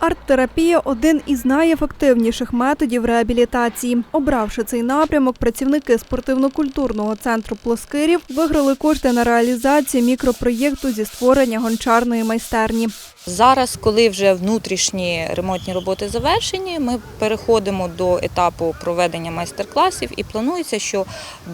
Арт-терапія один із найефективніших методів реабілітації. Обравши цей напрямок, працівники спортивно-культурного центру Плоскирів виграли кошти на реалізацію мікропроєкту зі створення гончарної майстерні. Зараз, коли вже внутрішні ремонтні роботи завершені, ми переходимо до етапу проведення майстер-класів і планується, що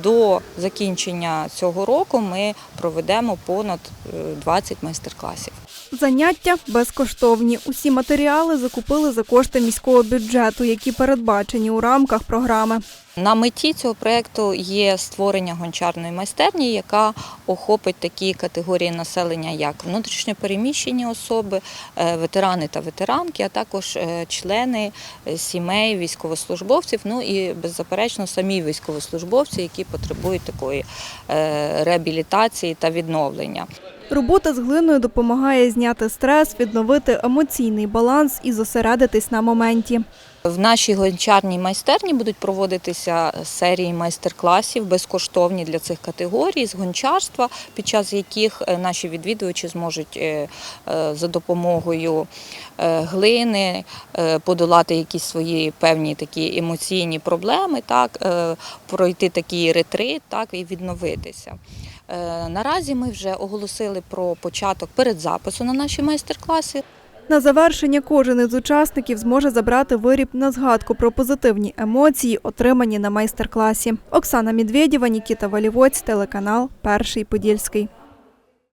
до закінчення цього року ми проведемо понад е, 20 майстер-класів. Заняття безкоштовні. Усі матеріали закупили за кошти міського бюджету, які передбачені у рамках програми. На меті цього проєкту є створення гончарної майстерні, яка охопить такі категорії населення, як внутрішньопереміщені особи, е, ветерани та ветеранки, а також е, члени е, сімей військовослужбовців. Ну і беззаперечно самі військовослужбовці, які потребують такої реабілітації та відновлення. Робота з глиною допомагає зняти стрес, відновити емоційний баланс і зосередитись на моменті. В нашій гончарній майстерні будуть проводитися серії майстер-класів безкоштовні для цих категорій з гончарства, під час яких е, наші відвідувачі зможуть е, е, за допомогою глини подолати якісь свої певні такі емоційні проблеми, так, пройти такий ретрит так, і відновитися. Наразі ми вже оголосили про початок передзапису на наші майстер-класи. На завершення кожен із учасників зможе забрати виріб на згадку про позитивні емоції, отримані на майстер-класі. Оксана Медведєва, Нікіта Валівоць, телеканал Перший Подільський.